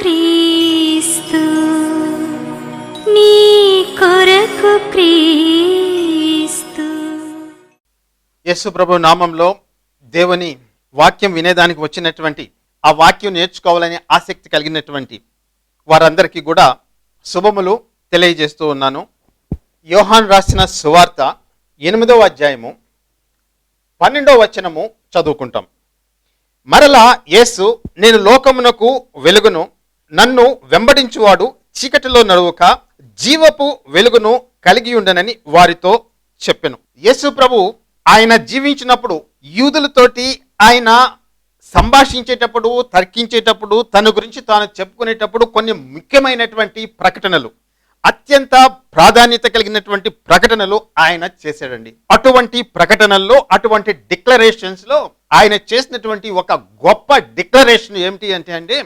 క్రీస్తు నీ కొరకు క్రీస్తు. యేసు ప్రభు నామంలో దేవుని వాక్యం వినేదానికి వచ్చినటువంటి ఆ వాక్యం నేర్చుకోవాలని ఆసక్తి కలిగినటువంటి వారందరికీ కూడా శుభములు తెలియజేస్తూ ఉన్నాను. యోహాన్ రాసిన సువార్త ఎనిమిదవ అధ్యాయము పన్నెండవ వచనము చదువుకుంటాం. మరలా యేసు నేను లోకమునకు వెలుగును నన్ను వెంబడించువాడు చీకటిలో నడువక జీవపు వెలుగును కలిగి ఉండనని వారితో చెప్పెను. యేసు ప్రభు ఆయన జీవించినప్పుడు యూదులతోటి ఆయన సంభాషించేటప్పుడు తర్కించేటప్పుడు తన గురించి తాను చెప్పుకునేటప్పుడు కొన్ని ముఖ్యమైనటువంటి ప్రకటనలు అత్యంత ప్రాధాన్యత కలిగినటువంటి ప్రకటనలు ఆయన చేశాడండి. అటువంటి ప్రకటనల్లో అటువంటి డిక్లరేషన్స్లో ఆయన చేసినటువంటి ఒక గొప్ప డిక్లరేషన్ ఏమిటి అంటే అండి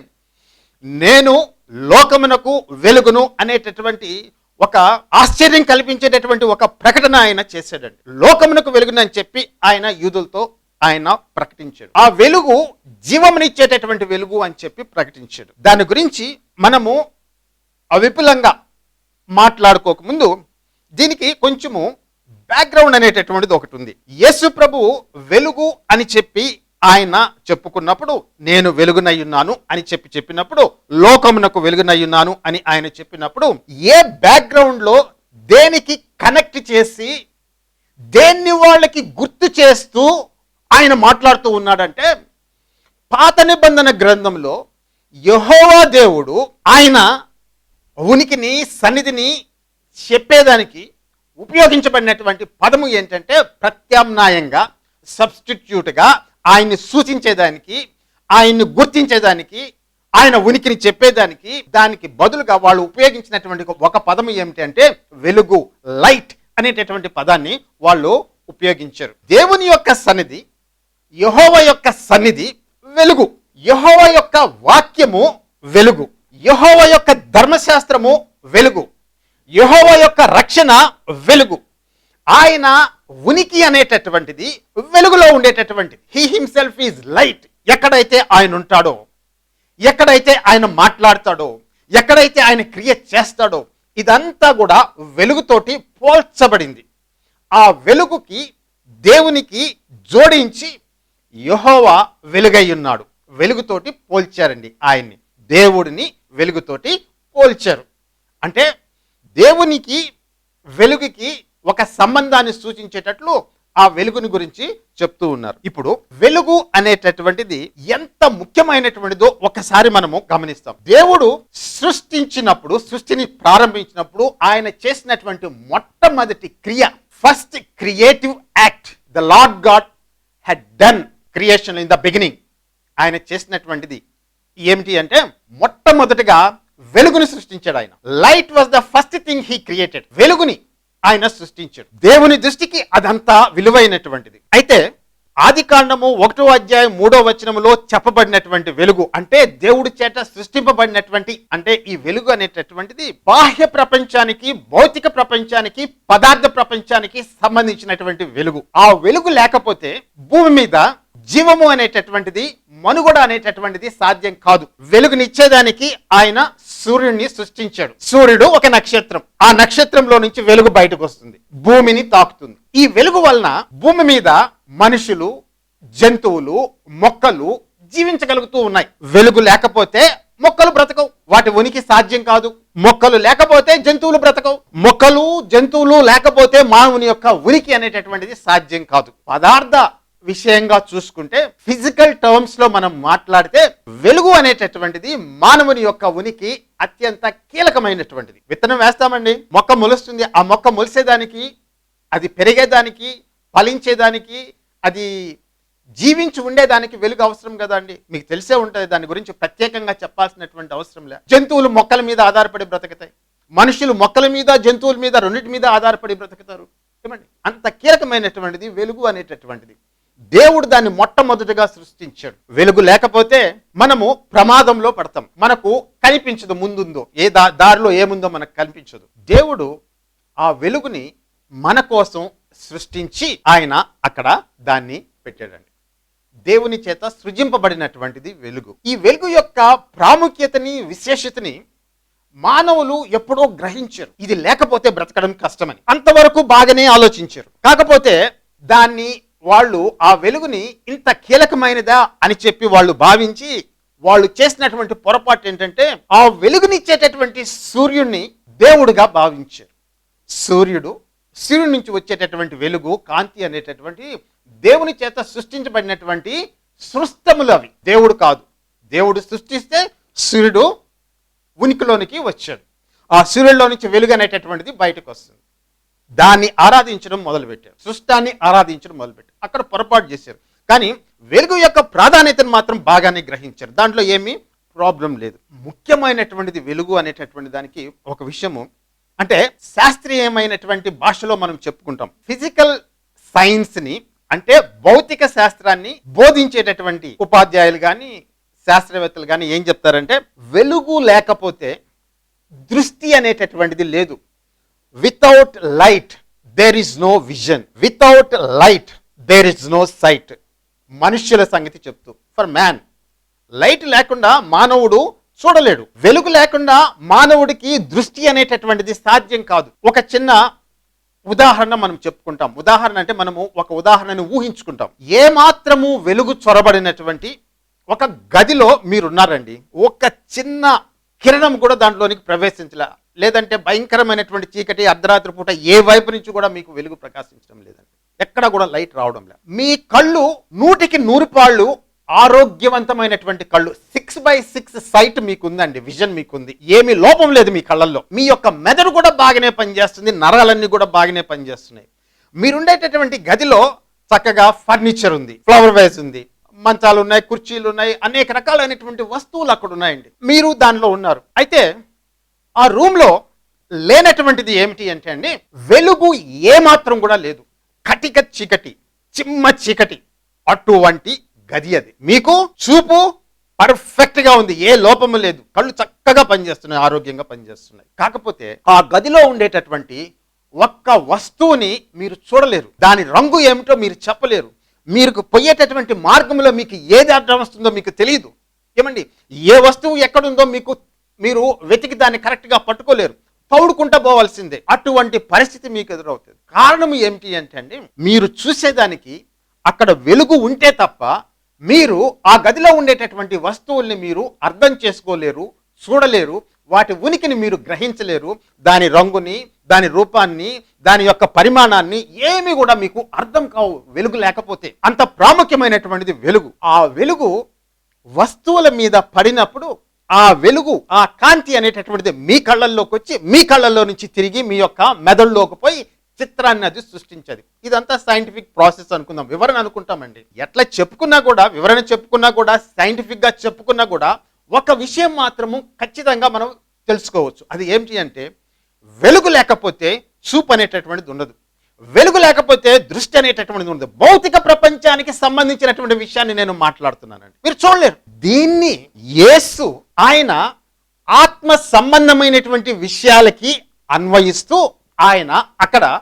నేను లోకమునకు వెలుగును అనేటటువంటి ఒక ఆశ్చర్యం కల్పించేటటువంటి ఒక ప్రకటన ఆయన చేశాడండి. లోకమునకు వెలుగునని చెప్పి ఆయన యూదులతో ఆయన ప్రకటించాడు. ఆ వెలుగు జీవమునిచ్చేటటువంటి వెలుగు అని చెప్పి ప్రకటించాడు. దాని గురించి మనము అవిపులంగా మాట్లాడుకోకముందు దీనికి కొంచెము బ్యాక్గ్రౌండ్ అనేటటువంటిది ఒకటి ఉంది. యేసు ప్రభు వెలుగు అని చెప్పి ఆయన చెప్పుకున్నప్పుడు నేను వెలుగునయ్యున్నాను అని చెప్పి చెప్పినప్పుడు లోకమునకు వెలుగునయ్యున్నాను అని ఆయన చెప్పినప్పుడు ఏ బ్యాక్గ్రౌండ్లో దేనికి కనెక్ట్ చేసి దేన్ని వాళ్ళకి గుర్తు చేస్తూ ఆయన మాట్లాడుతూ ఉన్నాడంటే పాత నిబంధన గ్రంథంలో యహోవా దేవుడు ఆయన ఉనికిని సన్నిధిని చెప్పేదానికి ఉపయోగించబడినటువంటి పదము ఏంటంటే ప్రత్యామ్నాయంగా సబ్స్టిట్యూట్గా ఆయన్ని సూచించేదానికి ఆయన్ని గుర్తించేదానికి ఆయన ఉనికిని చెప్పేదానికి దానికి బదులుగా వాళ్ళు ఉపయోగించినటువంటి ఒక పదము ఏమిటంటే వెలుగు లైట్ అనేటటువంటి పదాన్ని వాళ్ళు ఉపయోగించారు. దేవుని యొక్క సన్నిధి యహోవ యొక్క సన్నిధి వెలుగు. యహోవ యొక్క వాక్యము వెలుగు. యహోవ యొక్క ధర్మశాస్త్రము వెలుగు. యహోవ యొక్క రక్షణ వెలుగు. ఆయన ఉనికి అనేటటువంటిది వెలుగులో ఉండేటటువంటిది. హీ హిమ్సెల్ఫ్ ఈజ్ లైట్ ఎక్కడైతే ఆయన ఉంటాడో ఎక్కడైతే ఆయన మాట్లాడతాడో ఎక్కడైతే ఆయన క్రియ చేస్తాడో ఇదంతా కూడా వెలుగుతోటి పోల్చబడింది. ఆ వెలుగుకి దేవునికి జోడించి యహోవా వెలుగై ఉన్నాడు. వెలుగుతోటి పోల్చారండి ఆయన్ని. దేవుడిని వెలుగుతోటి పోల్చారు. అంటే దేవునికి వెలుగుకి ఒక సంబంధాన్ని సూచించేటట్లు ఆ వెలుగుని గురించి చెప్తూ ఉన్నారు. ఇప్పుడు వెలుగు అనేటటువంటిది ఎంత ముఖ్యమైనటువంటిదో ఒకసారి మనము గమనిస్తాం. దేవుడు సృష్టించినప్పుడు సృష్టిని ప్రారంభించినప్పుడు ఆయన చేసినటువంటి మొట్టమొదటి క్రియ first creative act the lord God had done creation in the beginning. ఆయన చేసినటువంటిది ఏమిటి అంటే మొట్టమొదటిగా వెలుగుని సృష్టించాడు ఆయన. Light was the first thing he created. వెలుగుని ఆయన సృష్టించాడు. దేవుని దృష్టికి అదంతా విలువైనటువంటిది. అయితే ఆది కాండము ఒకటో అధ్యాయం మూడో వచనములో చెప్పబడినటువంటి వెలుగు అంటే దేవుడి చేత సృష్టింపబడినటువంటి అంటే ఈ వెలుగు అనేటటువంటిది బాహ్య ప్రపంచానికి భౌతిక ప్రపంచానికి పదార్థ ప్రపంచానికి సంబంధించినటువంటి వెలుగు. ఆ వెలుగు లేకపోతే భూమి మీద జీవము అనేటటువంటిది మనుగడ అనేటటువంటిది సాధ్యం కాదు. వెలుగునిచ్చేదానికి ఆయన సూర్యుడిని సృష్టించాడు. సూర్యుడు ఒక నక్షత్రం. ఆ నక్షత్రంలో నుంచి వెలుగు బయటకు వస్తుంది భూమిని తాకుతుంది. ఈ వెలుగు వలన భూమి మీద మనుషులు జంతువులు మొక్కలు జీవించగలుగుతూ ఉన్నాయి. వెలుగు లేకపోతే మొక్కలు బ్రతకవు. వాటి ఉనికి సాధ్యం కాదు. మొక్కలు లేకపోతే జంతువులు బ్రతకవు. మొక్కలు జంతువులు లేకపోతే మానవుని యొక్క ఉనికి అనేటటువంటిది సాధ్యం కాదు. పదార్థ విషయంగా చూసుకుంటే ఫిజికల్ టర్మ్స్లో మనం మాట్లాడితే వెలుగు అనేటటువంటిది మానవుని యొక్క ఉనికి అత్యంత కీలకమైనటువంటిది. విత్తనం వేస్తామండి. మొక్క మొలుస్తుంది. ఆ మొక్క మొలిసేదానికి అది పెరిగేదానికి ఫలించేదానికి అది జీవించి ఉండేదానికి వెలుగు అవసరం కదా అండి మీకు తెలిసే ఉంటుంది. దాని గురించి ప్రత్యేకంగా చెప్పాల్సినటువంటి అవసరం లే. జంతువులు మొక్కల మీద ఆధారపడి బ్రతుకుతాయి. మనుషులు మొక్కల మీద జంతువుల మీద రెండింటి మీద ఆధారపడి బ్రతుకుతారు. ఏమండి? అంత కీలకమైనటువంటిది వెలుగు అనేటటువంటిది. దేవుడు దాన్ని మొట్టమొదటిగా సృష్టించాడు. వెలుగు లేకపోతే మనము ప్రమాదంలో పడతాం. మనకు కనిపించదు ముందుందో ఏ దా దారిలో ఏముందో మనకు కనిపించదు. దేవుడు ఆ వెలుగుని మన కోసం సృష్టించి ఆయన అక్కడ దాన్ని పెట్టాడండి. దేవుని చేత సృజింపబడినటువంటిది వెలుగు. ఈ వెలుగు యొక్క ప్రాముఖ్యతని విశేషతని మానవులు ఎప్పుడో గ్రహించారు. ఇది లేకపోతే బ్రతకడం కష్టమని. అంతవరకు బాగానే ఆలోచించారు. కాకపోతే దాన్ని వాళ్ళు ఆ వెలుగుని ఇంత కీలకమైనదా అని చెప్పి వాళ్ళు భావించి వాళ్ళు చేసినటువంటి పొరపాటు ఏంటంటే ఆ వెలుగునిచ్చేటటువంటి సూర్యుడిని దేవుడిగా భావించారు. సూర్యుడు సూర్యుడి నుంచి వచ్చేటటువంటి వెలుగు కాంతి అనేటటువంటి దేవుని చేత సృష్టించబడినటువంటి సృష్టములు అవి. దేవుడు కాదు. దేవుడు సృష్టిస్తే సూర్యుడు ఉనికిలోనికి వచ్చాడు. ఆ సూర్యుడిలో నుంచి వెలుగు అనేటటువంటిది బయటకు వస్తుంది. దాన్ని ఆరాధించడం మొదలుపెట్టారు. సృష్టాన్ని ఆరాధించడం మొదలుపెట్టారు. అక్కడ పొరపాటు చేశారు. కానీ వెలుగు యొక్క ప్రాధాన్యతను మాత్రం బాగానే గ్రహించారు. దాంట్లో ఏమీ ప్రాబ్లం లేదు. ముఖ్యమైనటువంటిది వెలుగు అనేటటువంటి దానికి ఒక విషయము. అంటే శాస్త్రీయమైనటువంటి భాషలో మనం చెప్పుకుంటాం. ఫిజికల్ సైన్స్ని అంటే భౌతిక శాస్త్రాన్ని బోధించేటటువంటి ఉపాధ్యాయులు కానీ శాస్త్రవేత్తలు కానీ ఏం చెప్తారంటే వెలుగు లేకపోతే దృష్టి అనేటటువంటిది లేదు. Without light there is no vision without light there is no sight మనుష్యుల సంగతి చెప్తూ. ఫర్ మ్యాన్ లైట్ లేకుండా మానవుడు చూడలేడు. వెలుగు లేకుండా మానవుడికి దృష్టి అనేటటువంటిది సాధ్యం కాదు. ఒక చిన్న ఉదాహరణ మనం చెప్పుకుంటాం. ఉదాహరణ అంటే మనము ఒక ఉదాహరణను ఊహించుకుంటాం. ఏ మాత్రము వెలుగు చొరబడినటువంటి ఒక గదిలో మీరున్నారండి. ఒక చిన్న కిరణం కూడా దాంట్లోనికి ప్రవేశించలే. లేదంటే భయంకరమైనటువంటి చీకటి అర్ధరాత్రి పూట ఏ వైపు నుంచి కూడా మీకు వెలుగు ప్రకాశించడం లేదండి. ఎక్కడ కూడా లైట్ రావడం లేదు. మీ కళ్ళు నూటికి నూరు పాళ్ళు ఆరోగ్యవంతమైనటువంటి కళ్ళు. సిక్స్ బై సిక్స్ సైట్ మీకుందండి విజన్ మీకుంది. ఏమీ లోపం లేదు మీ కళ్ళల్లో. మీ యొక్క మెదడు కూడా బాగానే పనిచేస్తుంది నరాలన్నీ కూడా బాగానే పనిచేస్తున్నాయి. మీరుండేటటువంటి గదిలో చక్కగా ఫర్నిచర్ ఉంది ఫ్లవర్ వేస్ ఉంది మంచాలు ఉన్నాయి కుర్చీలు ఉన్నాయి అనేక రకాలైనటువంటి వస్తువులు అక్కడ ఉన్నాయండి. మీరు దానిలో ఉన్నారు. అయితే ఆ రూమ్లో లేనటువంటిది ఏమిటి అంటే అండి వెలుగు ఏమాత్రం కూడా లేదు. కటిక చీకటి చిమ్మ చీకటి అటువంటి గది అది. మీకు చూపు పర్ఫెక్ట్గా ఉంది. ఏ లోపము లేదు. కళ్ళు చక్కగా పనిచేస్తున్నాయి ఆరోగ్యంగా పనిచేస్తున్నాయి. కాకపోతే ఆ గదిలో ఉండేటటువంటి ఒక్క వస్తువుని మీరు చూడలేరు. దాని రంగు ఏమిటో మీరు చెప్పలేరు. మీరు పోయేటటువంటి మార్గంలో మీకు ఏది అర్థం వస్తుందో మీకు తెలియదు. ఏమండి? ఏ వస్తువు ఎక్కడుందో మీకు మీరు వెతికి దాన్ని కరెక్ట్గా పట్టుకోలేరు. తౌడుకుంటా పోవాల్సిందే. అటువంటి పరిస్థితి మీకు ఎదురవుతుంది. కారణం ఏమిటి అంటే అండి మీరు చూసేదానికి అక్కడ వెలుగు ఉంటే తప్ప మీరు ఆ గదిలో ఉండేటటువంటి వస్తువుల్ని మీరు అర్థం చేసుకోలేరు చూడలేరు వాటి ఉనికిని మీరు గ్రహించలేరు. దాని రంగుని దాని రూపాన్ని దాని యొక్క పరిమాణాన్ని ఏమి కూడా మీకు అర్థం కావు వెలుగు లేకపోతే. అంత ప్రాముఖ్యమైనటువంటిది వెలుగు. ఆ వెలుగు వస్తువుల మీద పడినప్పుడు ఆ వెలుగు ఆ కాంతి అనేటటువంటిది మీ కళ్ళల్లోకి వచ్చి మీ కళ్ళల్లో నుంచి తిరిగి మీ యొక్క మెదడులోకి పోయి చిత్రాన్ని అది సృష్టించదు. ఇదంతా సైంటిఫిక్ ప్రాసెస్ అనుకుందాం. వివరణ అనుకుంటామండి. ఎట్లా చెప్పుకున్నా కూడా వివరణ చెప్పుకున్నా కూడా సైంటిఫిక్గా చెప్పుకున్నా కూడా ఒక విషయం మాత్రము ఖచ్చితంగా మనం తెలుసుకోవచ్చు. అది ఏంటి అంటే వెలుగు లేకపోతే చూపు అనేటటువంటిది ఉండదు. వెలుగు లేకపోతే దృష్టి అనేటటువంటిది ఉండదు. భౌతిక ప్రపంచానికి సంబంధించినటువంటి విషయాన్ని నేను మాట్లాడుతున్నానండి. మీరు చూడలేరు. దీన్ని యేసు ఆయన ఆత్మ సంబంధమైనటువంటి విషయాలకి అన్వయిస్తూ ఆయన అక్కడ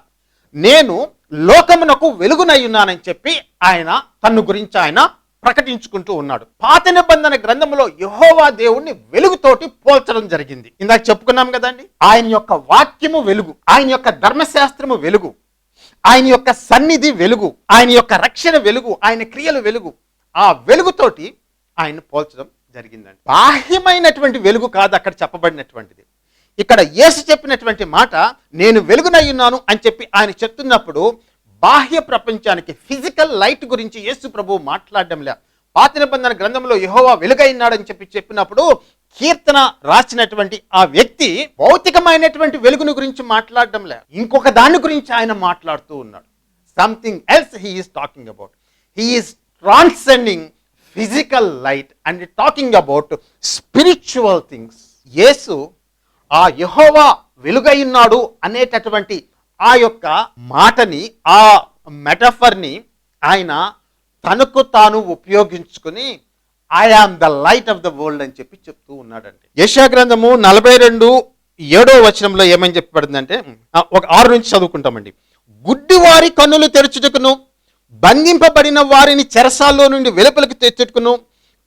నేను లోకమునకు వెలుగునయ్యున్నానని చెప్పి ఆయన తన్ను గురించి ఆయన ప్రకటించుకుంటూ ఉన్నాడు. పాత నిబంధన గ్రంథంలో యహోవా దేవుణ్ణి వెలుగుతోటి పోల్చడం జరిగింది. ఇందాక చెప్పుకున్నాం కదండి. ఆయన యొక్క వాక్యము వెలుగు ఆయన యొక్క ధర్మశాస్త్రము వెలుగు. ఆయన యొక్క సన్నిధి వెలుగు ఆయన యొక్క రక్షణ వెలుగు ఆయన క్రియలు వెలుగు. ఆ వెలుగుతోటి ఆయన పోల్చడం జరిగిందండి. బాహ్యమైనటువంటి వెలుగు కాదు అక్కడ చెప్పబడినటువంటిది. ఇక్కడ యేసు చెప్పినటువంటి మాట నేను వెలుగునయ్యున్నాను అని చెప్పి ఆయన చెప్తున్నప్పుడు బాహ్య ప్రపంచానికి ఫిజికల్ లైట్ గురించి యేసు ప్రభు మాట్లాడడం లే పాత నిబంధన గ్రంథంలో యహోవా వెలుగైనాడని చెప్పి చెప్పినప్పుడు కీర్తన రాసినటువంటి ఆ వ్యక్తి భౌతికమైనటువంటి వెలుగుని గురించి మాట్లాడడం లేదు. ఇంకొక దాని గురించి ఆయన మాట్లాడుతూ ఉన్నాడు. Something else he is talking about he's transcending physical light and talking about spiritual things Yesu ఆ యహోవా వెలుగైనాడు అనేటటువంటి ఆ యొక్క మాటని ఆ మెటఫర్ని ఆయన తనకు తాను ఉపయోగించుకుని I am the light of the world అని చెప్పి చెప్తూ ఉన్నాడండి. యశా గ్రంథము నలభై రెండు ఏడో వచనంలో ఏమని చెప్పబడిందంటే ఒక ఆరు నుంచి చదువుకుంటామండి. గుడ్డివారి కన్నులు తెరచుటకును బంధింపబడిన వారిని చెరసాల్లో నుండి వెలుపలికి తెచ్చుటకును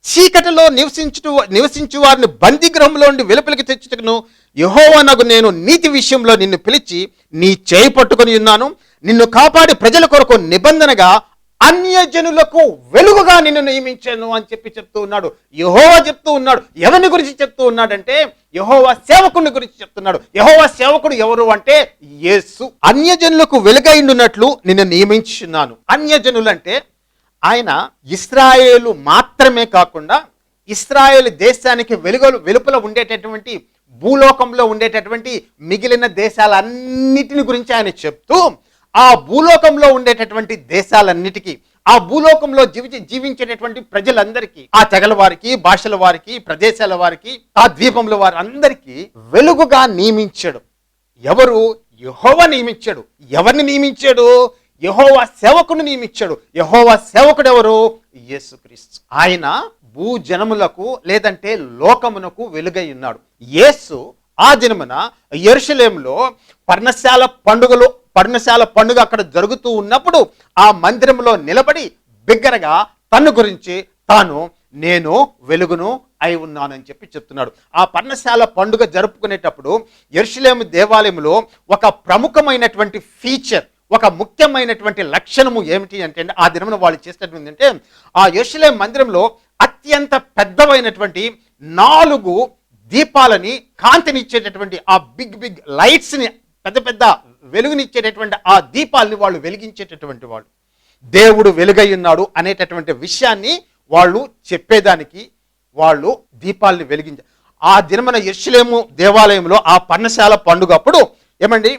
చీకటిలో నివసించు నివసించు వారిని బందీగృహంలో నుండి వెలుపలికి తెచ్చుటకును యహోవనకు నేను నీతి విషయంలో నిన్ను పిలిచి నీ చేయి పట్టుకొని ఉన్నాను. నిన్ను కాపాడి ప్రజల కొరకు నిబంధనగా అన్యజనులకు వెలుగుగా నిన్ను నియమించాను అని చెప్పి చెప్తూ ఉన్నాడు. యహోవా చెప్తూ ఉన్నాడు. ఎవరిని గురించి చెప్తూ ఉన్నాడంటే యహోవా సేవకుని గురించి చెప్తున్నాడు. యహోవా సేవకుడు ఎవరు అంటే యేసు. అన్యజనులకు వెలుగైండున్నట్లు నిన్ను నియమించున్నాను అన్యజనులు అంటే ఆయన ఇస్రాయేలు మాత్రమే కాకుండా ఇస్రాయేల్ దేశానికి వెలుగలు వెలుపల ఉండేటటువంటి భూలోకంలో ఉండేటటువంటి మిగిలిన దేశాలన్నిటిని గురించి ఆయన చెప్తూ ఆ భూలోకంలో ఉండేటటువంటి దేశాలన్నిటికీ ఆ భూలోకంలో జీవించి జీవించేటటువంటి ప్రజలందరికీ ఆ తెగల వారికి భాషల వారికి ప్రదేశాల వారికి ఆ ద్వీపంలో వారి అందరికీ వెలుగుగా నియమించాడు. ఎవరు? యహోవ నియమించాడు. ఎవరిని నియమించాడు? యహోవా సేవకుని నియమించాడు. యహోవా సేవకుడు ఎవరు? యేసుక్రీస్తు. ఆయన భూజనములకు లేదంటే లోకమునకు వెలుగై ఉన్నాడు. యేసు ఆ జనమున ఎరుషలేంలో పర్ణశాల పండుగలు పర్ణశాల పండుగ అక్కడ జరుగుతూ ఉన్నప్పుడు ఆ మందిరంలో నిలబడి బిగ్గరగా తన గురించి తాను నేను వెలుగును అయి ఉన్నానని చెప్పి చెప్తున్నాడు. ఆ పర్ణశాల పండుగ జరుపుకునేటప్పుడు ఎరుషలేము దేవాలయంలో ఒక ప్రముఖమైనటువంటి ఫీచర్ ఒక ముఖ్యమైనటువంటి లక్షణము ఏమిటి అంటే ఆ దినమున వాళ్ళు చేసినటువంటి అంటే ఆ యెరూషలేము మందిరంలో అత్యంత పెద్దవైనటువంటి నాలుగు దీపాలని కాంతినిచ్చేటటువంటి ఆ బిగ్ బిగ్ లైట్స్ని పెద్ద పెద్ద వెలుగునిచ్చేటటువంటి ఆ దీపాలని వాళ్ళు వెలిగించేటటువంటి వాళ్ళు. దేవుడు వెలుగై ఉన్నాడు అనేటటువంటి విషయాన్ని వాళ్ళు చెప్పేదానికి వాళ్ళు దీపాలని వెలిగించ ఆ దినమన యెరూషలేము దేవాలయంలో ఆ పర్ణశాల పండుగ అప్పుడు ఏమండి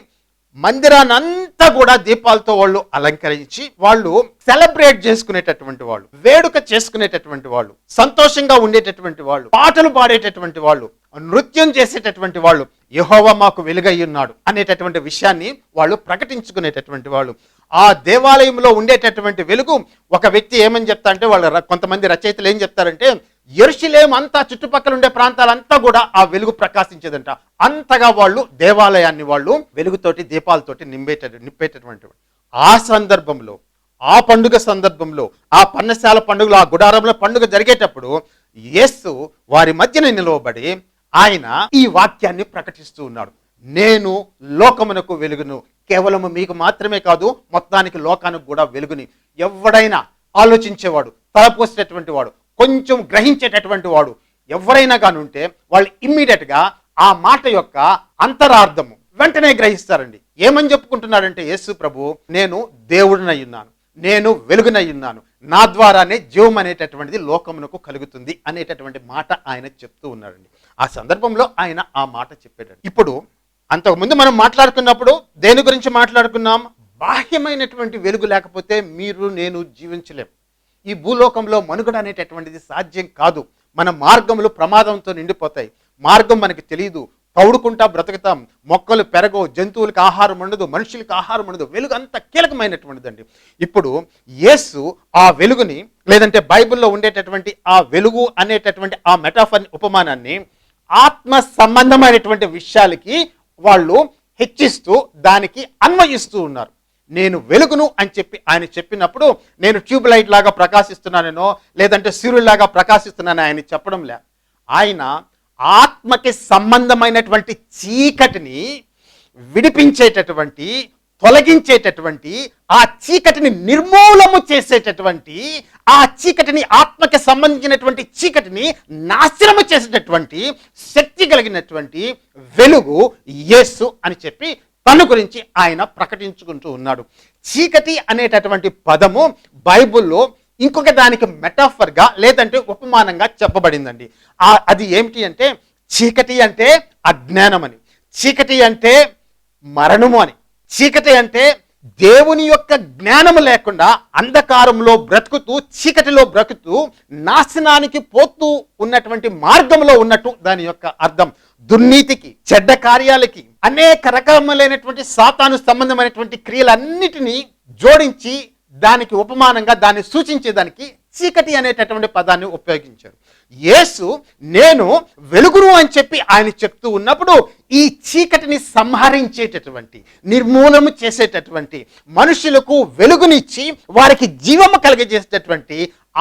మందిరానంతా కూడా దీపాలతో వాళ్ళు అలంకరించి వాళ్ళు సెలబ్రేట్ చేసుకునేటటువంటి వాళ్ళు వేడుక చేసుకునేటటువంటి వాళ్ళు సంతోషంగా ఉండేటటువంటి వాళ్ళు పాటలు పాడేటటువంటి వాళ్ళు నృత్యం చేసేటటువంటి వాళ్ళు యహోవా మాకు వెలుగై ఉన్నాడు అనేటటువంటి విషయాన్ని వాళ్ళు ప్రకటించుకునేటటువంటి వాళ్ళు. ఆ దేవాలయంలో ఉండేటటువంటి వెలుగు ఒక వ్యక్తి ఏమని చెప్తా అంటే వాళ్ళు కొంతమంది రచయితలు ఏం చెప్తారంటే ఎరుషులేం అంతా చుట్టుపక్కల ఉండే ప్రాంతాలంతా కూడా ఆ వెలుగు ప్రకాశించేదంట. అంతగా వాళ్ళు దేవాలయాన్ని వాళ్ళు వెలుగుతోటి దీపాలతోటి నింపేట నింపేటటువంటి ఆ సందర్భంలో ఆ పండుగ సందర్భంలో ఆ పన్నశాల పండుగలో ఆ గుడారంలో పండుగ జరిగేటప్పుడు యేసు వారి మధ్యన నిలవబడి ఆయన ఈ వాక్యాన్ని ప్రకటిస్తూ ఉన్నాడు. నేను లోకమునకు వెలుగును. కేవలము మీకు మాత్రమే కాదు మొత్తానికి లోకానికి కూడా వెలుగుని. ఎవడైనా ఆలోచించేవాడు తలపోసేటటువంటి వాడు కొంచెం గ్రహించేటటువంటి వాడు ఎవరైనా కానుంటే వాళ్ళు ఇమ్మీడియట్గా ఆ మాట యొక్క అంతరార్థము వెంటనే గ్రహిస్తారండి. ఏమని చెప్పుకుంటున్నాడంటే యేసు ప్రభు నేను దేవుడినై ఉన్నాను. నేను వెలుగునై ఉన్నాను. నా ద్వారానే జీవం అనేటటువంటిది లోకమునకు కలుగుతుంది అనేటటువంటి మాట ఆయన చెప్తూ ఉన్నాడండి. ఆ సందర్భంలో ఆయన ఆ మాట చెప్పాడు ఇప్పుడు అంతకుముందు మనం మాట్లాడుకున్నప్పుడు దేని గురించి మాట్లాడుకున్నాం? బాహ్యమైనటువంటి వెలుగు లేకపోతే మీరు నేను జీవించలేం. ఈ భూలోకంలో మనుగడ అనేటటువంటిది సాధ్యం కాదు. మన మార్గములు ప్రమాదంతో నిండిపోతాయి. మార్గం మనకి తెలియదు. తౌడుకుంటా బ్రతుకుతాం. మొక్కలు పెరగవు. జంతువులకు ఆహారం ఉండదు. మనుషులకు ఆహారం ఉండదు. వెలుగు అంత కీలకమైనటువంటిదండి. ఇప్పుడు యేసు ఆ వెలుగుని లేదంటే బైబిల్లో ఉండేటటువంటి ఆ వెలుగు అనేటటువంటి ఆ మెటాఫర్ ఉపమానాన్ని ఆత్మ సంబంధమైనటువంటి విషయాలకి వాళ్ళు హెచ్చిస్తూ దానికి అన్వయిస్తూ ఉన్నారు. నేను వెలుగును అని చెప్పి ఆయన చెప్పినప్పుడు నేను ట్యూబ్ లైట్ లాగా ప్రకాశిస్తున్నానేనో లేదంటే సూర్యులాగా ప్రకాశిస్తున్నాను ఆయన చెప్పడం లే. ఆయన ఆత్మకి సంబంధమైనటువంటి చీకటిని విడిపించేటటువంటి తొలగించేటటువంటి ఆ చీకటిని నిర్మూలము చేసేటటువంటి ఆ చీకటిని ఆత్మకి సంబంధించినటువంటి చీకటిని నాశనము చేసేటటువంటి శక్తి కలిగినటువంటి వెలుగు యేసు అని చెప్పి తన గురించి ఆయన ప్రకటించుకుంటూ ఉన్నాడు. చీకటి అనేటటువంటి పదము బైబిల్లో ఇంకొక దానికి మెటాఫర్గా లేదంటే ఉపమానంగా చెప్పబడిందండి. అది ఏమిటి అంటే చీకటి అంటే అజ్ఞానం అని. చీకటి అంటే మరణము అని. చీకటి అంటే దేవుని యొక్క జ్ఞానము లేకుండా అంధకారంలో బ్రతుకుతూ చీకటిలో బ్రతుకుతూ నాశనానికి పోతూ ఉన్నటువంటి మార్గంలో ఉన్నట్టు దాని యొక్క అర్థం. దుర్నీతికి చెడ్డ కార్యాలకి అనేక రకములైనటువంటి సాతాను సంబంధమైనటువంటి క్రియలన్నిటినీ జోడించి దానికి ఉపమానంగా దాన్ని సూచించేదానికి చీకటి అనేటటువంటి పదాన్ని ఉపయోగించారు. యేసు నేను వెలుగును అని చెప్పి ఆయన చెప్తూ ఉన్నప్పుడు ఈ చీకటిని సంహరించేటటువంటి నిర్మూలన చేసేటటువంటి మనుషులకు వెలుగునిచ్చి వారికి జీవము కలిగజేసేటటువంటి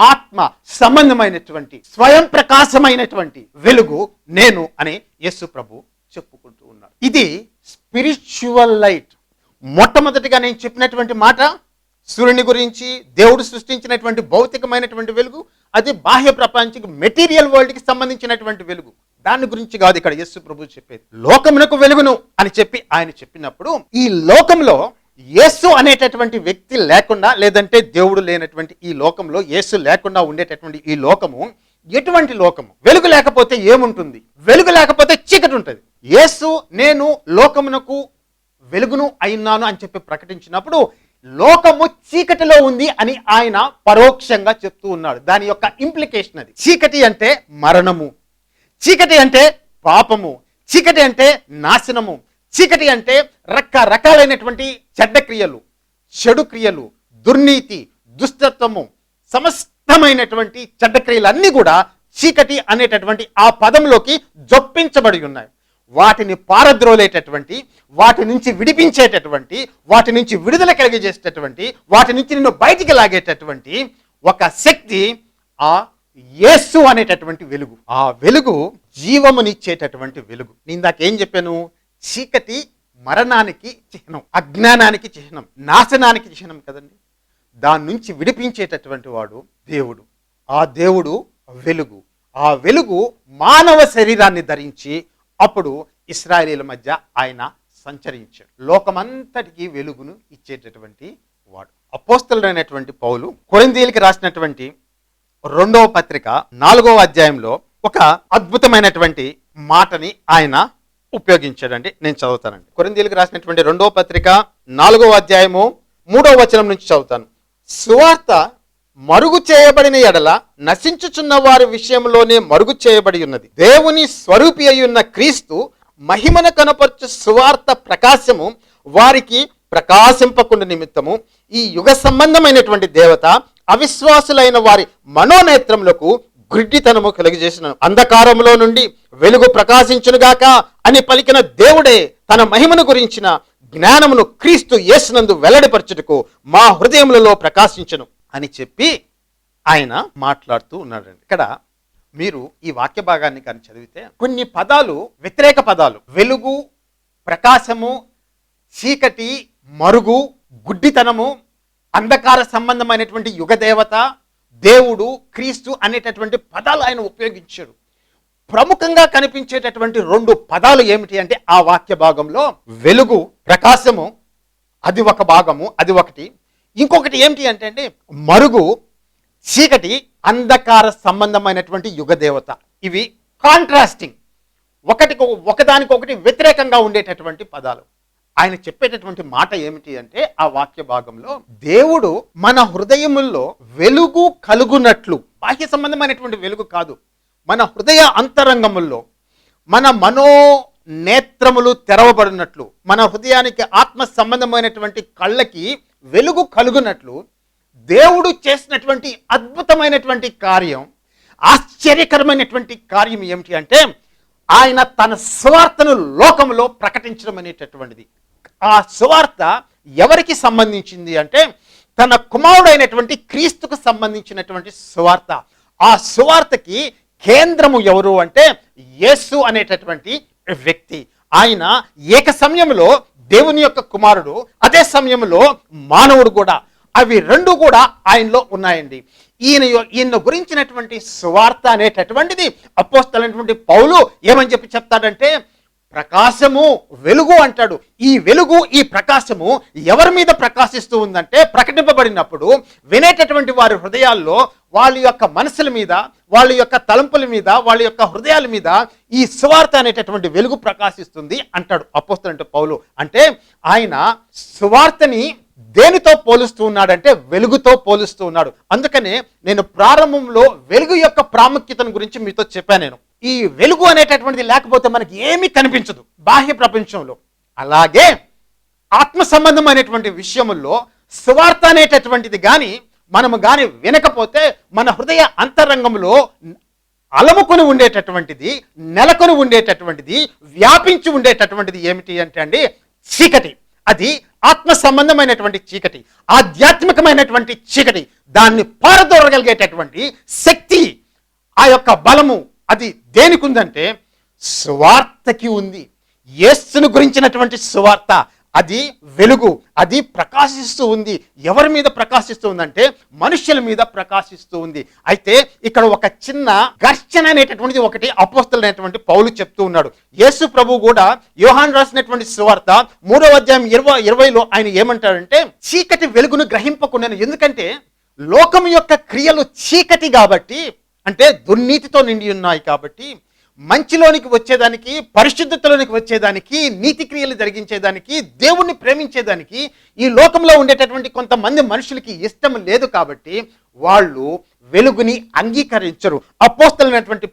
ఆత్మ సంబంధమైనటువంటి స్వయం ప్రకాశమైనటువంటి వెలుగు నేను అని యేసు ప్రభు చెప్పుకుంటూ ఉన్నాడు ఇది స్పిరిచువల్ లైట్ మొట్టమొదటిగా నేను చెప్పినటువంటి మాట సూర్యుని గురించి దేవుడు సృష్టించినటువంటి భౌతికమైనటువంటి వెలుగు అది బాహ్య ప్రపంచకి మెటీరియల్ వరల్డ్కి సంబంధించినటువంటి వెలుగు. దాని గురించి కాదు ఇక్కడ యేసు ప్రభు చెప్పేది. లోకమునకు వెలుగును అని చెప్పి ఆయన చెప్పినప్పుడు ఈ లోకంలో యేసు అనేటటువంటి వ్యక్తి లేకుండా లేదంటే దేవుడు లేనటువంటి ఈ లోకంలో యేసు లేకుండా ఉండేటటువంటి ఈ లోకము ఎటువంటి లోకము? వెలుగు లేకపోతే ఏముంటుంది? వెలుగు లేకపోతే చీకటి ఉంటుంది. యేసు నేను లోకమునకు వెలుగును అయినాను అని చెప్పి ప్రకటించినప్పుడు లోకము చీకటిలో ఉంది అని ఆయన పరోక్షంగా చెప్తూ ఉన్నాడు. దాని యొక్క ఇంప్లికేషన్ అది. చీకటి అంటే మరణము. చీకటి అంటే పాపము. చీకటి అంటే నాశనము. చీకటి అంటే రకరకాలైనటువంటి చెడ్డ క్రియలు చెడు క్రియలు దుర్నీతి దుష్టత్వము సమస్తమైనటువంటి చెడ్డ క్రియలన్నీ కూడా చీకటి అనేటటువంటి ఆ పదంలోకి జొప్పించబడి ఉన్నాయి. వాటిని పారద్రోలేటటువంటి వాటి నుంచి విడిపించేటటువంటి వాటి నుంచి విడుదల కలిగజేసేటటువంటి వాటి నుంచి నిన్ను బయటికి లాగేటటువంటి ఒక శక్తి ఆ యేసు అనేటటువంటి వెలుగు. ఆ వెలుగు జీవమునిచ్చేటటువంటి వెలుగు. నేను ఇందాక ఏం చెప్పాను? చీకటి మరణానికి చిహ్నం అజ్ఞానానికి చిహ్నం నాశనానికి చిహ్నం కదండి. దాని నుంచి విడిపించేటటువంటి వాడు దేవుడు. ఆ దేవుడు వెలుగు. ఆ వెలుగు మానవ శరీరాన్ని ధరించి అప్పుడు ఇస్రాయేలీల మధ్య ఆయన సంచరించాడు. లోకమంతటికి వెలుగును ఇచ్చేటటువంటి వాడు. అపోస్తలుడైనటువంటి పౌలు కొరిందీలకి రాసినటువంటి రెండవ పత్రిక నాలుగవ అధ్యాయంలో ఒక అద్భుతమైనటువంటి మాటని ఆయన ఉపయోగించాడండి. నేను చదువుతానండి. కొరిందీలకు రాసినటువంటి రెండవ పత్రిక నాలుగవ అధ్యాయము మూడవ వచనం నుంచి చదువుతాను. సువార్త మరుగు చేయబడిన ఎడల నశించుచున్న వారి విషయంలోనే మరుగు చేయబడి ఉన్నది. దేవుని స్వరూపి అయి ఉన్న క్రీస్తు మహిమను కనపరచు సువార్త ప్రకాశము వారికి ప్రకాశింపకుండా నిమిత్తము. ఈ యుగ సంబంధమైనటువంటి దేవత అవిశ్వాసులైన వారి మనోనేత్రములకు గుడ్డితనము కలిగజేసిన అంధకారంలో నుండి వెలుగు ప్రకాశించునుగాక అని పలికిన దేవుడే తన మహిమను గురించిన జ్ఞానమును క్రీస్తు యేసునందు వెల్లడిపరచుటకు మా హృదయములలో ప్రకాశించను. అని చెప్పి ఆయన మాట్లాడుతూ ఉన్నాడండి. ఇక్కడ మీరు ఈ వాక్య భాగాన్ని కానీ చదివితే కొన్ని పదాలు వ్యతిరేక పదాలు వెలుగు ప్రకాశము చీకటి మరుగు గుడ్డితనము అంధకార సంబంధమైనటువంటి యుగదేవత దేవుడు క్రీస్తు అనేటటువంటి పదాలు ఆయన ఉపయోగించాడు ప్రముఖంగా కనిపించేటటువంటి రెండు పదాలు ఏమిటి అంటే ఆ వాక్య భాగంలో వెలుగు ప్రకాశము అది ఒక భాగము అది ఒకటి. ఇంకొకటి ఏమిటి అంటే అండి మరుగు చీకటి అంధకార సంబంధమైనటువంటి యుగదేవత ఇవి కాంట్రాస్టింగ్ ఒకటికి ఒకదానికొకటి వ్యతిరేకంగా ఉండేటటువంటి పదాలు. ఆయన చెప్పేటటువంటి మాట ఏమిటి అంటే ఆ వాక్య భాగంలో దేవుడు మన హృదయముల్లో వెలుగు కలుగునట్లు. బాహ్య సంబంధమైనటువంటి వెలుగు కాదు. మన హృదయ అంతరంగముల్లో మన మనో నేత్రములు తెరవబడినట్లు మన హృదయానికి ఆత్మ సంబంధమైనటువంటి కళ్ళకి వెలుగు కలుగునట్లు దేవుడు చేసినటువంటి అద్భుతమైనటువంటి కార్యం ఆశ్చర్యకరమైనటువంటి కార్యం ఏమిటి అంటే ఆయన తన స్వార్థను లోకంలో ప్రకటించడం అనేటటువంటిది. ఆ సువార్త ఎవరికి సంబంధించింది అంటే తన కుమారుడైనటువంటి క్రీస్తుకు సంబంధించినటువంటి సువార్త. ఆ సువార్తకి కేంద్రము ఎవరు అంటే యేసు అనేటటువంటి వ్యక్తి. ఆయన ఏక సమయంలో దేవుని యొక్క కుమారుడు అదే సమయంలో మానవుడు కూడా. అవి రెండు కూడా ఆయనలో ఉన్నాయండి. ఈయన ఈయన గురించినటువంటి సువార్త అనేటటువంటిది అపోస్తలైనటువంటి పౌలు ఏమని చెప్పి చెప్తాడంటే ప్రకాశము వెలుగు అంటాడు. ఈ వెలుగు ఈ ప్రకాశము ఎవరి మీద ప్రకాశిస్తూ ఉందంటే ప్రకటింపబడినప్పుడు వినేటటువంటి వారి హృదయాల్లో వాళ్ళ యొక్క మనసుల మీద వాళ్ళ యొక్క తలంపుల మీద వాళ్ళ యొక్క హృదయాల మీద ఈ సువార్త అనేటటువంటి వెలుగు ప్రకాశిస్తుంది అంటాడు అపోస్తలంటే పౌలు. అంటే ఆయన సువార్తని దేనితో పోలుస్తూ ఉన్నాడంటే వెలుగుతో పోలుస్తూ ఉన్నాడు. అందుకనే నేను ప్రారంభంలో వెలుగు యొక్క ప్రాముఖ్యతను గురించి మీతో చెప్పాను నేను. ఈ వెలుగు అనేటటువంటిది లేకపోతే మనకి ఏమీ కనిపించదు బాహ్య ప్రపంచంలో. అలాగే ఆత్మ సంబంధం అనేటువంటి విషయముల్లో సువార్త అనేటటువంటిది కానీ మనము కానీ వినకపోతే మన హృదయ అంతరంగంలో అలముకొని ఉండేటటువంటిది నెలకొని ఉండేటటువంటిది వ్యాపించి ఉండేటటువంటిది ఏమిటి అంటే అండి చీకటి. అది ఆత్మ సంబంధమైనటువంటి చీకటి ఆధ్యాత్మికమైనటువంటి చీకటి దాన్ని పారదోరగలిగేటటువంటి శక్తి ఆ యొక్క బలము అది దేనికి ఉందంటే స్వార్థకి ఉంది. యేసును గురించినటువంటి సువార్త అది వెలుగు అది ప్రకాశిస్తూ ఉంది. ఎవరి మీద ప్రకాశిస్తూ ఉందంటే మనుషుల మీద ప్రకాశిస్తూ ఉంది. అయితే ఇక్కడ ఒక చిన్న ఘర్షణ అనేటటువంటిది ఒకటి అపోస్తులైనటువంటి పౌలు చెప్తూ ఉన్నాడు. యేసు ప్రభు కూడా యోహాన్ రాసినటువంటి సువార్త మూడవ అధ్యాయం ఇరవై ఇరవైలో ఆయన ఏమంటాడంటే చీకటి వెలుగును గ్రహింపకుండా ఎందుకంటే లోకం యొక్క క్రియలు చీకటి కాబట్టి అంటే దుర్నీతితో నిండి ఉన్నాయి కాబట్టి మంచిలోనికి వచ్చేదానికి పరిశుద్ధతలోనికి వచ్చేదానికి నీతి క్రియలు జరిగించేదానికి దేవుణ్ణి ప్రేమించేదానికి ఈ లోకంలో ఉండేటటువంటి కొంతమంది మనుషులకి ఇష్టం లేదు కాబట్టి వాళ్ళు వెలుగుని అంగీకరించరు. అపోస్తలైనటువంటి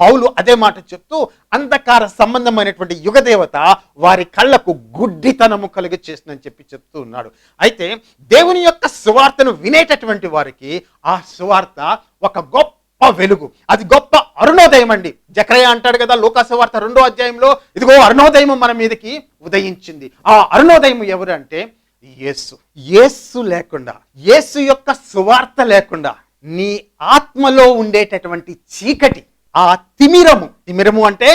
పౌలు అదే మాట చెప్తూ అంధకార సంబంధమైనటువంటి యుగదేవత వారి కళ్ళకు గుడ్డితనము కలిగి చేసిందని చెప్పి చెప్తూ ఉన్నాడు. అయితే దేవుని యొక్క సువార్తను వినేటటువంటి వారికి ఆ సువార్త ఒక గొప్ప వెలుగు. అది గొప్ప అరుణోదయం అండి. జక్రయ్య అంటాడు కదా లోకాసవార్త రెండో అధ్యాయంలో ఇదిగో అరుణోదయం మన మీదకి ఉదయించింది. ఆ అరుణోదయం ఎవరు అంటే యేసు. యేసు లేకుండా యేసు యొక్క సువార్త లేకుండా నీ ఆత్మలో ఉండేటటువంటి చీకటి ఆ తిమిరము తిమిరము అంటే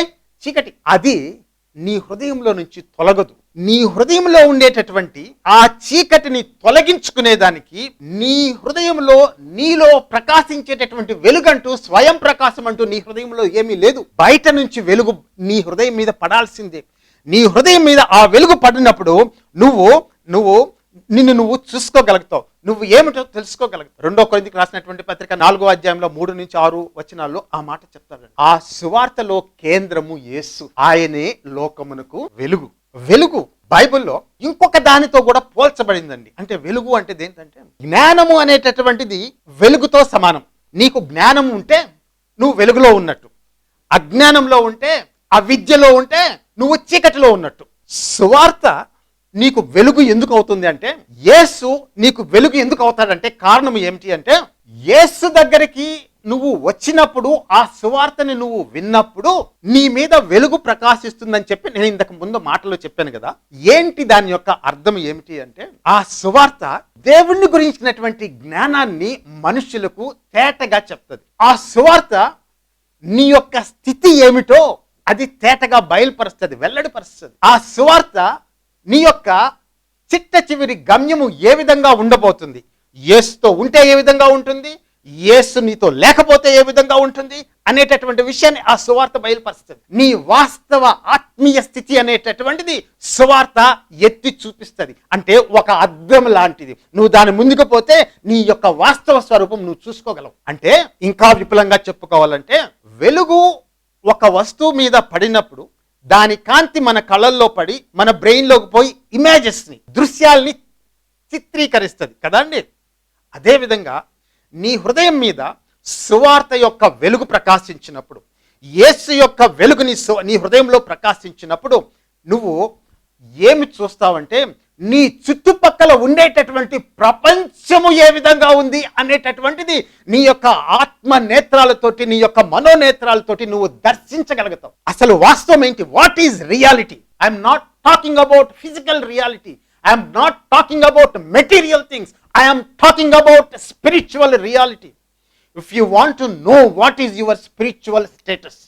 చీకటి అది నీ హృదయంలో నుంచి తొలగదు. నీ హృదయంలో ఉండేటటువంటి ఆ చీకటిని తొలగించుకునేదానికి నీ హృదయంలో నీలో ప్రకాశించేటటువంటి వెలుగంటూ స్వయం ప్రకాశం అంటూ నీ హృదయంలో ఏమీ లేదు. బయట నుంచి వెలుగు నీ హృదయం మీద పడాల్సిందే. నీ హృదయం మీద ఆ వెలుగు పడినప్పుడు నువ్వు నువ్వు నిన్ను నువ్వు చూసుకోగలుగుతావు. నువ్వు ఏమిటో తెలుసుకోగలుగుతావు. రెండో కొరిందికి రాసినటువంటి పత్రిక నాలుగో అధ్యాయంలో మూడు నుంచి ఆరు వచనాల్లో ఆ మాట చెప్తారు ఆ సువార్తలో కేంద్రము యేసు. ఆయనే లోకమునకు వెలుగు. వెలుగు బైబిల్లో ఇంకొక దానితో కూడా పోల్చబడిందండి. అంటే వెలుగు అంటే ఏంటంటే జ్ఞానము అనేటటువంటిది వెలుగుతో సమానం. నీకు జ్ఞానం ఉంటే నువ్వు వెలుగులో ఉన్నట్టు. అజ్ఞానంలో ఉంటే అవిద్యలో ఉంటే నువ్వు చీకటిలో ఉన్నట్టు. సువార్త నీకు వెలుగు ఎందుకు అవుతుంది అంటే యేసు నీకు వెలుగు ఎందుకు అవుతాడంటే కారణం ఏమిటి అంటే యేసు దగ్గరికి నువ్వు వచ్చినప్పుడు ఆ సువార్తని నువ్వు విన్నప్పుడు నీ మీద వెలుగు ప్రకాశిస్తుందని చెప్పి నేను ఇంతకు ముందు మాటలో చెప్పాను కదా. ఏంటి దాని యొక్క అర్థం ఏమిటి అంటే ఆ సువార్త దేవుణ్ణి గురించినటువంటి జ్ఞానాన్ని మనుషులకు తేటగా చెప్తుంది. ఆ సువార్త నీ యొక్క స్థితి ఏమిటో అది తేటగా బయలుపరుస్తుంది వెల్లడిపరుస్తుంది ఆ సువార్త నీ యొక్క చిట్ట చివరి గమ్యము ఏ విధంగా ఉండబోతుంది? యేసుతో ఉంటే ఏ విధంగా ఉంటుంది? యేసు నీతో లేకపోతే ఏ విధంగా ఉంటుంది అనేటటువంటి విషయాన్ని ఆ సువార్త బయలుపరుస్తుంది. నీ వాస్తవ ఆత్మీయ స్థితి అనేటటువంటిది సువార్త ఎత్తి చూపిస్తుంది. అంటే ఒక అద్దం లాంటిది. నువ్వు దాని ముందుకు పోతే నీ యొక్క వాస్తవ స్వరూపం నువ్వు చూసుకోగలవు. అంటే ఇంకా విపులంగా చెప్పుకోవాలంటే వెలుగు ఒక వస్తువు మీద పడినప్పుడు దాని కాంతి మన కళ్ళల్లో పడి మన బ్రెయిన్లోకి పోయి ఇమేజెస్ని దృశ్యాల్ని చిత్రీకరిస్తుంది. కదండి అదేవిధంగా నీ హృదయం మీద సువార్త యొక్క వెలుగు ప్రకాశించినప్పుడు యేసు యొక్క వెలుగుని నీ నీ హృదయంలో ప్రకాశించినప్పుడు నువ్వు ఏమి చూస్తావంటే నీ చుట్టుపక్కల ఉండేటటువంటి ప్రపంచము ఏ విధంగా ఉంది అనేటటువంటిది నీ యొక్క ఆత్మ నేత్రాలతోటి నీ యొక్క మనోనేత్రాలతోటి నువ్వు దర్శించగలుగుతావు. అసలు వాస్తవం ఏంటి? What is reality I'm not talking about physical reality I'm not talking about material things I I'm talking about spiritual reality if you want to know what is your spiritual status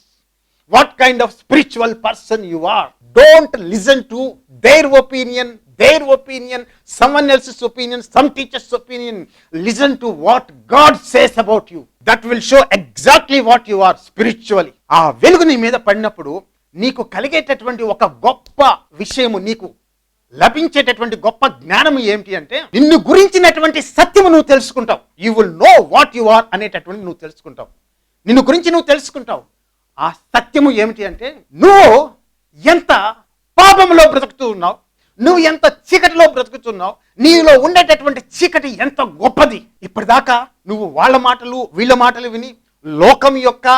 what kind of spiritual person you are don't listen to their opinion their opinion some else's opinion some teachers opinion listen to what God says about you that will show exactly what you are spiritually ఆ వెలుగు నీ మీద పడినప్పుడు నీకు కలిగేటటువంటి ఒక గొప్ప విషయము నీకు లభించేటటువంటి గొప్ప జ్ఞానం ఏమిటి అంటే నిన్ను గురించినటువంటి సత్యము నువ్వు తెలుసుకుంటావు. You will know what you are అనేటటువంటి నువ్వు తెలుసుకుంటావు. నిన్ను గురించి నువ్వు తెలుసుకుంటావు. ఆ సత్యము ఏమిటి అంటే నువ్వు ఎంత పాపంలో బ్రతుకుతూ ఉన్నావు నువ్వు ఎంత చీకటిలో బ్రతుకుతున్నావు నీలో ఉండేటటువంటి చీకటి ఎంత గొప్పది. ఇప్పటిదాకా నువ్వు వాళ్ళ మాటలు వీళ్ళ మాటలు విని లోకం యొక్క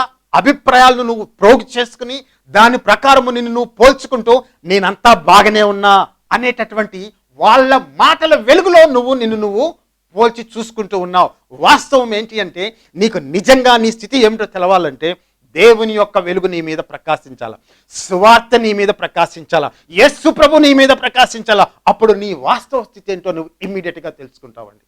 అభిప్రాయాలను నువ్వు ప్రోగు చేసుకుని దాని ప్రకారము నిన్ను నువ్వు పోల్చుకుంటూ నేనంతా బాగానే ఉన్నా అనేటటువంటి వాళ్ళ మాటల వెలుగులో నువ్వు నిన్ను నువ్వు పోల్చి చూసుకుంటూ ఉన్నావు. వాస్తవం ఏంటి అంటే నీకు నిజంగా నీ స్థితి ఏమిటో తెలవాలంటే దేవుని యొక్క వెలుగు నీ మీద ప్రకాశించాలా? స్వార్థ నీ మీద ప్రకాశించాలా? యస్సు ప్రభు నీ మీద ప్రకాశించాలా? అప్పుడు నీ వాస్తవ స్థితి ఏంటో నువ్వు ఇమ్మీడియట్గా తెలుసుకుంటావండి.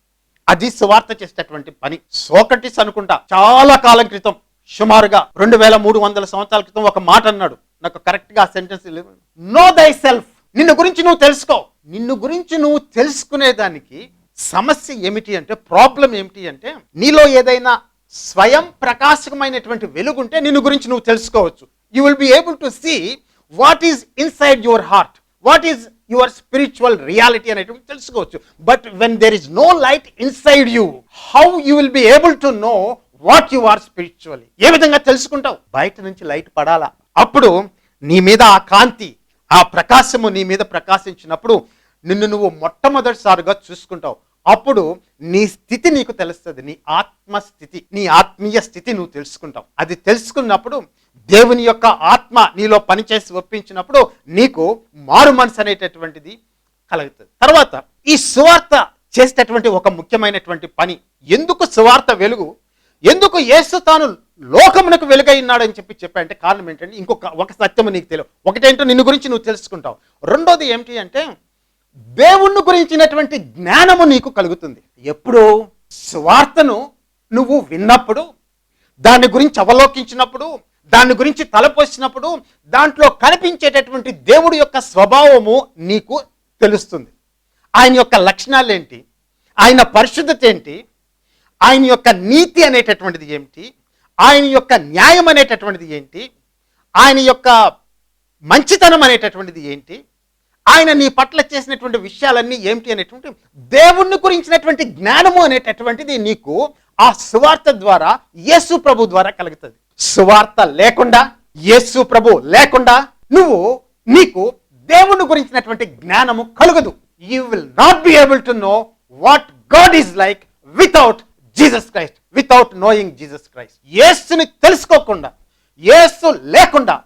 అది స్వార్థ చేసేటటువంటి పని. సోకటిస్ అనుకుంటా చాలా కాలం క్రితం సుమారుగా రెండు వేల మూడు వందల సంవత్సరాల క్రితం ఒక మాట అన్నాడు. నాకు కరెక్ట్గా ఆ సెంటెన్స్ నో దై సెల్ఫ్ నిన్ను గురించి నువ్వు తెలుసుకో. నిన్ను గురించి నువ్వు తెలుసుకునేదానికి సమస్య ఏమిటి అంటే ప్రాబ్లం ఏమిటి అంటే నీలో ఏదైనా స్వయం ప్రకాశకమైనటువంటి వెలుగుంటే నిన్ను గురించి నువ్వు తెలుసుకోవచ్చు. You will be able to see what is inside your heart what is your spiritual reality అనేటువంటి తెలుసుకోవచ్చు. But when there is no light inside you how you will be able to know what you are spiritually ఏ విధంగా తెలుసుకుంటావు? బయట నుంచి light పడాలా? అప్పుడు నీ మీద ఆ కాంతి ఆ ప్రకాశము నీ మీద ప్రకాశించినప్పుడు నిన్ను నువ్వు మొట్టమొదటిసారిగా చూసుకుంటావు. అప్పుడు నీ స్థితి నీకు తెలుస్తుంది. నీ ఆత్మ స్థితి నీ ఆత్మీయ స్థితి నువ్వు తెలుసుకుంటావు. అది తెలుసుకున్నప్పుడు దేవుని యొక్క ఆత్మ నీలో పనిచేసి ఒప్పించినప్పుడు నీకు మారు మనసు అనేటటువంటిది కలుగుతుంది. తర్వాత ఈ సువార్త చేసేటటువంటి ఒక ముఖ్యమైనటువంటి పని. ఎందుకు సువార్త వెలుగు? ఎందుకు యేసు తాను లోకమునకు వెలుగై ఉన్నాడని చెప్పి చెప్పాడంటే కారణం ఏంటంటే ఇంకొక ఒక సత్యము నీకు తెలియదు. ఒకటేంటో నిన్ను గురించి నువ్వు తెలుసుకుంటావు. రెండోది ఏమిటి అంటే దేవుణ్ణి గురించినటువంటి జ్ఞానము నీకు కలుగుతుంది. ఎప్పుడు? స్వార్థను నువ్వు విన్నప్పుడు దాని గురించి అవలోకించినప్పుడు దాని గురించి తలపోసినప్పుడు దాంట్లో కనిపించేటటువంటి దేవుడి యొక్క స్వభావము నీకు తెలుస్తుంది. ఆయన యొక్క లక్షణాలు ఏంటి ఆయన పరిశుద్ధత ఏంటి? ఆయన యొక్క నీతి అనేటటువంటిది ఏమిటి? ఆయన యొక్క న్యాయం అనేటటువంటిది ఏంటి? ఆయన యొక్క మంచితనం అనేటటువంటిది ఏంటి? ఆయన నీ పట్ల చేసినటువంటి విషయాలన్నీ ఏమిటి అనేటువంటి దేవుణ్ణి గురించినటువంటి జ్ఞానము అనేటటువంటిది నీకు ఆ సువార్త ద్వారా యేసు ప్రభు ద్వారా కలుగుతుంది. సువార్త లేకుండా యేసు ప్రభు లేకుండా నువ్వు నీకు దేవుణ్ణి గురించినటువంటి జ్ఞానము కలుగదు. You will not be able to know what God is like without Jesus Christ without knowing Jesus Christ. యేసుని తెలుసుకోకుండా యేసు లేకుండా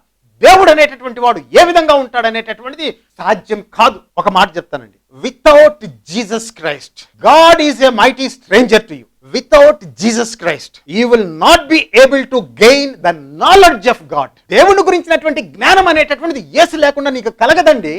దేవుడు అనేటటువంటి వాడు ఏ విధంగా ఉంటాడు అనేటటువంటిది సాధ్యం కాదు. ఒక మాట చెప్తానండి. Without Jesus Christ God is a mighty stranger to you without Jesus Christ you will not be able to gain the knowledge of God దేవుని గురించినటువంటి జ్ఞానం అనేటటువంటిది యేసు లేకుండా నీకు కలగదండి.